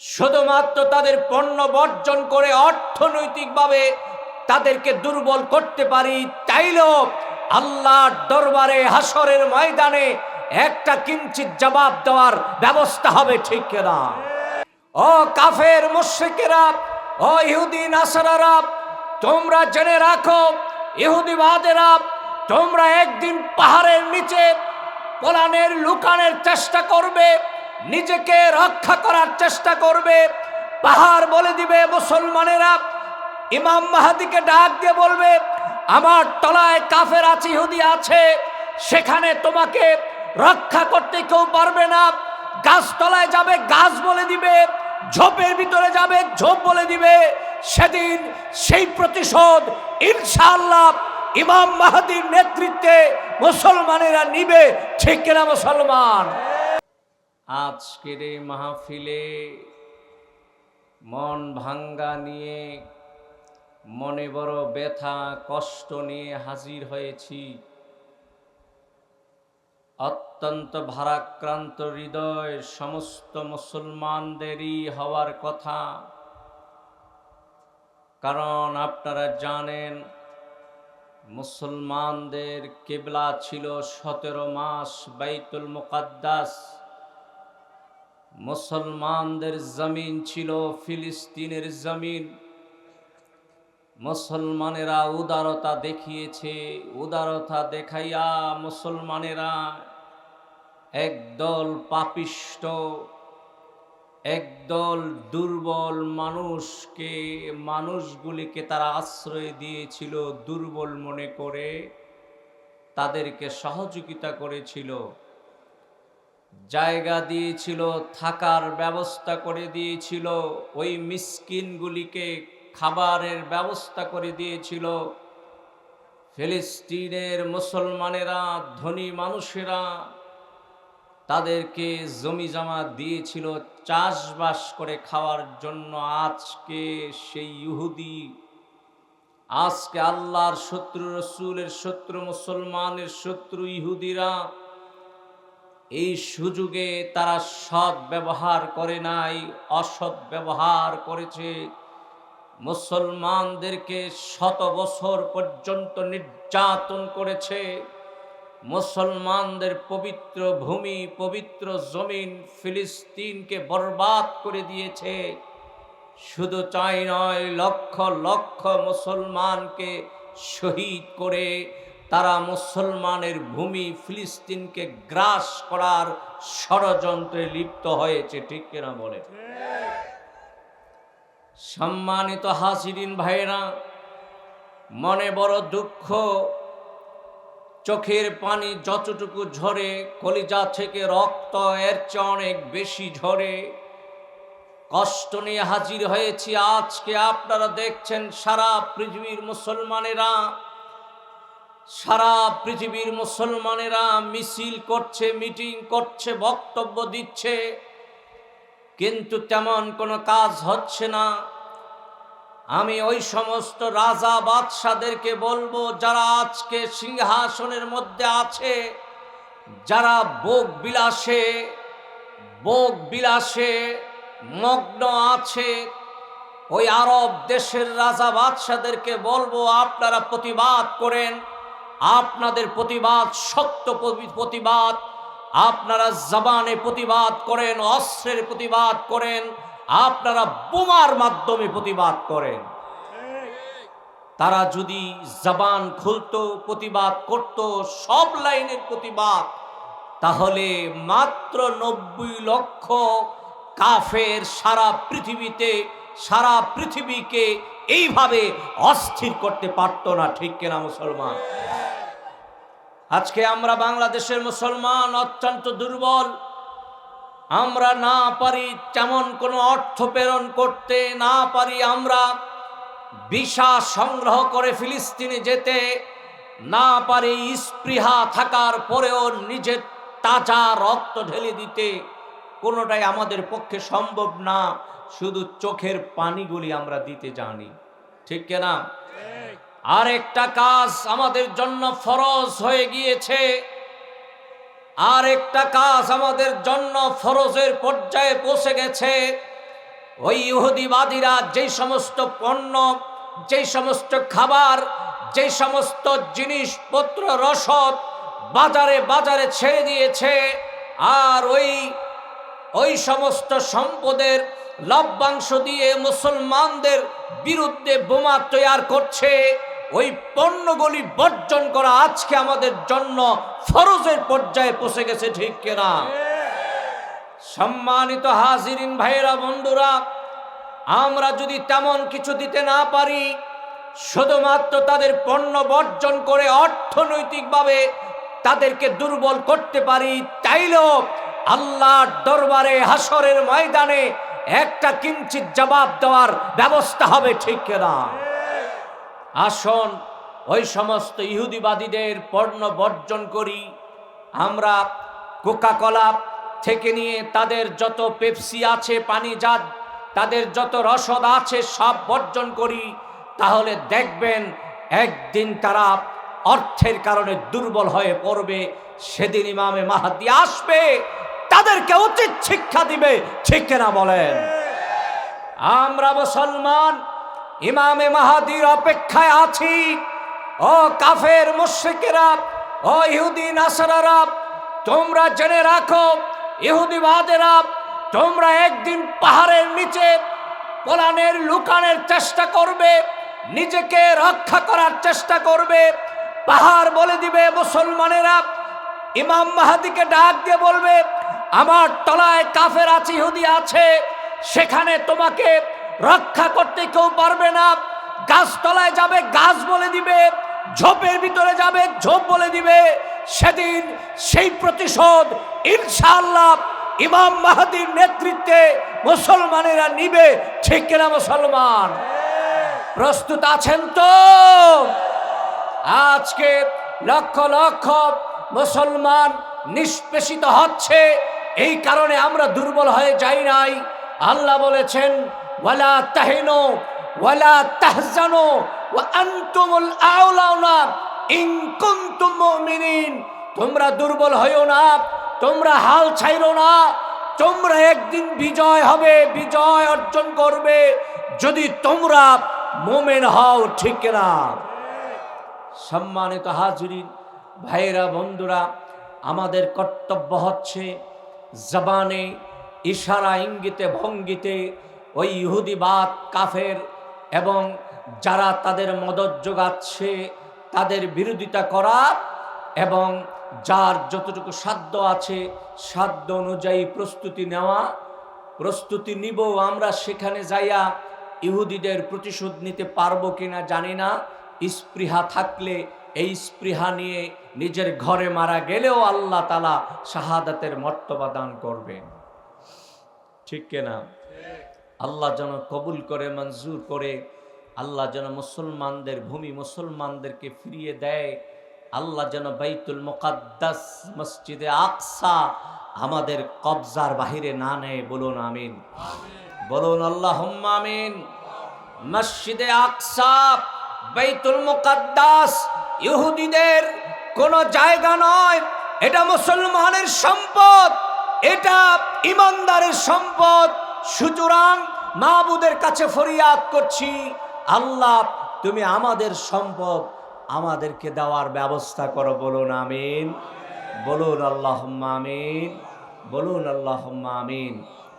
শুধুমাত্র তাদের পণ্য বর্জন করে অর্থনৈতিকভাবে তাদেরকে দুর্বল করতে পারি, তাইলেও আল্লাহর দরবারে হাসরের ময়দানে একটা কিঞ্চিত জবাব দেওয়ার ব্যবস্থা হবে ঠিক কিনা? ও কাফের মুশ্রিকেরা, ও ইহুদি নাসারারা, তোমরা জেনে রাখো ইহুদিবাদেরা তোমরা একদিন পাহাড়ের নিচে, পলানের লুকানের চেষ্টা করবে নিজেকে রক্ষা করার চেষ্টা করবে। পাহাড় বলে দিবে মুসলমানেরা। ইমাম মাহাদিকে ডাক দিয়ে বলবে, আমার তলায় কাফের আছে আছে, সেখানে তোমাকে রক্ষা করতে কেউ পারবে না। গাছতলায় যাবে, গাছ বলে দিবে, ঝোপের ভিতরে যাবে, ঝোপ বলে দিবে। সেদিন সেই প্রতিশোধ ইনশাআল্লাহ ইমাম মাহাদির নেতৃত্বে মুসলমানেরা নিবে। ঠিক কিনা মুসলমান? আজকের এই মাহফিলে মন ভাঙ্গা নিয়ে, মনে বড় ব্যথা, কষ্ট নিয়ে হাজির হয়েছি। অত্যন্ত ভারাক্রান্ত হৃদয়, সমস্ত মুসলমানদেরই হওয়ার কথা। কারণ আপনারা জানেন, মুসলমানদের কেবলা ছিল সতেরো মাস বাইতুল মুকাদ্দাস। মুসলমানদের জমিন ছিল ফিলিস্তিনের জমিন। মুসলমানেরা উদারতা দেখিয়েছে, উদারতা দেখাইয়া মুসলমানেরা একদল পাপিষ্ট, একদল দুর্বল মানুষকে, মানুষগুলিকে তারা আশ্রয় দিয়েছিল দুর্বল মনে করে, তাদেরকে সহযোগিতা করেছিল। জায়গা দিয়েছিল, থাকার ব্যবস্থা করে দিয়েছিল, ওই মিসকিনগুলিকে খাবারের ব্যবস্থা করে দিয়েছিল। ফিলিস্তিনের মুসলমানেরা, ধনী মানুষেরা তাদেরকে জমি জমা দিয়েছিল চাষবাস করে খাওয়ার জন্য। আজকে সেই ইহুদি, আজকে আল্লাহর শত্রু, রসুলের শত্রু, মুসলমানের শত্রু ইহুদিরা এই সুযোগে তারা সৎ ব্যবহার করে নাই, অসৎ ব্যবহার করেছে। মুসলমানদেরকে শত বছর পর্যন্ত নির্যাতন করেছে। মুসলমানদের পবিত্র ভূমি, পবিত্র জমিন ফিলিস্তিনকে বরবাদ করে দিয়েছে। শুধু চাই নয়, লক্ষ লক্ষ মুসলমানকে শহীদ করে তারা মুসলমানের ভূমি ফিলিস্তিনকে গ্রাস করার ষড়যন্ত্রে লিপ্ত হয়েছে, ঠিক কিনা বলে? সম্মানিত হাসিরিন ভাইরা মনে বড় দুঃখ, চোখের পানি যতটুকু ঝরে, কলিজা থেকে রক্ত এর চেয়ে অনেক বেশি ঝরে। কষ্ট নিয়ে হাজির হয়েছি। আজকে আপনারা দেখছেন সারা পৃথিবীর মুসলমানেরা সারা পৃথিবীর মুসলমানেরা মিছিল করছে, মিটিং করছে, বক্তব্য দিচ্ছে। কিন্তু তেমন কোনো কাজ হচ্ছে না। আমি ওই সমস্ত রাজা বাদশাদেরকে বলব, যারা আজকে সিংহাসনের মধ্যে আছে, যারা ভোগ বিলাসে ভোগ বিলাসে মগ্ন আছে, ওই আরব দেশের রাজা বাদশাদেরকে বলব, আপনারা প্রতিবাদ করেন। আপনাদের প্রতিবাদ, সত্য প্রতিবাদ, আপনারা জবানে প্রতিবাদ করেন, অস্ত্রের প্রতিবাদ করেন, আপনারা বোমার মাধ্যমে প্রতিবাদ করেন। তারা যদি জবান খুলতো, প্রতিবাদ করত, সব লাইনের প্রতিবাদ, তাহলে মাত্র নব্বই লক্ষ কাফের সারা পৃথিবীতে, সারা পৃথিবীকে এইভাবে অস্থির করতে পারতো না, ঠিক কিনা মুসলমান? আজকে আমরা বাংলাদেশের মুসলমান অত্যন্ত দুর্বল। আমরা না পারি তেমন কোনো অর্থ প্রেরণ করতে, না পারি আমরা ভিসা সংগ্রহ করে ফিলিস্তিনে যেতে, না পারি স্পৃহা থাকার পরেও নিজের তাজা রক্ত ঢেলে দিতে। কোনোটাই আমাদের পক্ষে সম্ভব না। শুধু চোখের পানিগুলি আমরা দিতে জানি। ঠিক কেনা আর একটা কাজ আমাদের জন্য ফরজ হয়ে গিয়েছে। আর একটা কাজ আমাদের জন্য ফরজের পর্যায়ে পৌঁছে গেছে। ওই ইহুদিবাদীরা যেই সমস্ত পণ্য যেই সমস্ত খাবার যেই সমস্ত জিনিসপত্র রসদ বাজারে বাজারে ছেড়ে দিয়েছে। আর ওই ওই সমস্ত সম্পদের লভ্যাংশ দিয়ে মুসলমানদের বিরুদ্ধে বোমা তৈয়ার করছে, ওই পণ্যগুলি বর্জন করা আজকে আমাদের জন্য ফরজের পর্যায়ে পৌঁছে গেছে, ঠিক কিনা? সম্মানিত হাজিরিন, ভাইয়েরা, বন্ধুরা, আমরা যদি তেমন কিছু দিতে না পারি, শুধুমাত্র তাদের পণ্য বর্জন করে অর্থনৈতিকভাবে তাদেরকে দুর্বল করতে পারি, তাইলেও আল্লাহর দরবারে হাসরের ময়দানে একটা কিঞ্চিত জবাব দেওয়ার ব্যবস্থা হবে, ঠিক কিনা? আসন, ওই সমস্ত ইহুদিবাদীদের পণ্য বর্জন করি। আমরা কোকা কলা থেকে নিয়ে তাদের যত পেপসি আছে, পানিজাত, তাদের যত রসদ আছে, সব বর্জন করি। তাহলে দেখবেন, একদিন তারা অর্থের কারণে দুর্বল হয়ে পড়বে, সেদিন ইমামে মাহাদি আসবে তাদেরকে উচিত শিক্ষা দিবে, ঠিক কিনা বলেন? আমরা মুসলমান, ইমামে মাহাদির অপেক্ষায় আছি। ও কাফের মুশ্রিকেরা, ও ইহুদি নাসারারা, তোমরা জেনে রাখো ইহুদিবাদেরা তোমরা একদিন পাহাড়ের নিচে পোলানের লুকানের চেষ্টা করবে, নিজেকে রক্ষা করার চেষ্টা করবে। পাহাড় বলে দিবে মুসলমানেরা, ইমাম মাহাদিকে ডাক দিয়ে বলবে আমার তলায় কাফের আছে, ইহুদি আছে, সেখানে তোমাকে রক্ষা করতে কেউ পারবে না। গাছতলায় যাবে, গাছ বলে দিবে, ঝোপের ভিতরে যাবে, ঝোপ বলে দিবে। সেদিন সেই প্রতিশোধ ইনশাআল্লাহ ইমাম মাহাদির নেতৃত্বে মুসলমানেরা নিবে। ঠিক কিনা মুসলমান? প্রস্তুত আছেন তো? আজকে লক্ষ লক্ষ মুসলমান নিষ্পেষিত হচ্ছে। এই কারণে আমরা দুর্বল হয়ে যাই নাই। আল্লাহ বলেছেন, ওয়ালা তাহিনো, ওয়ালা তাহজানো আনতুমুল আউলাউনা, ইন কুনতুম মুমিনিন। তোমরা দুর্বল হইও না, তোমরা হাল ছাইরো না, তোমরা একদিন বিজয় হবে, বিজয় অর্জন করবে, যদি তোমরা মোমেন হও, ঠিক না। সম্মানিত হাজরিন ভাইরা বন্ধুরা, আমাদের কর্তব্য হচ্ছে জবানে ইশারা ইঙ্গিতে ভঙ্গিতে ওই ইহুদিবাদ কাফের এবং যারা তাদের মদত যোগাচ্ছে তাদের বিরোধিতা করা এবং যার যতটুকু সাধ্য আছে সাধ্য অনুযায়ী প্রস্তুতি নেওয়া, প্রস্তুতি নিব, আমরা সেখানে যাইয়া ইহুদিদের প্রতিশোধ নিতে পারব কিনা জানি না। স্পৃহা থাকলে এই স্পৃহা নিয়ে নিজের ঘরে মারা গেলেও আল্লাহ তালা শাহাদাতের মর্তবা দান করবেন। ঠিক কিনা আল্লাহ যেন কবুল করে, মঞ্জুর করে, আল্লাহ যেন মুসলমানদের ভূমি মুসলমানদেরকে ফিরিয়ে দেয়, আল্লাহ যেন বাইতুল মোকাদ্দাস মসজিদে আকসা আমাদের কবজার বাহিরে না নেয়, বলুন আমিন। বলুন আল্লাহ আমিন। মসজিদে আকসা, বাইতুল মুকাদ্দাস ইহুদিদের কোনো জায়গা নয়। এটা মুসলমানের সম্পদ, এটা ইমানদারের সম্পদ। সুতরাং মাহবুদের কাছে ফরিয়াদ করছি, আল্লাহ, তুমি আমাদের সম্পদ আমাদেরকে দেওয়ার ব্যবস্থা করো, বলুন আমিন। বলুন আল্লাহ আমিন, বলুন আল্লাহ আমিন।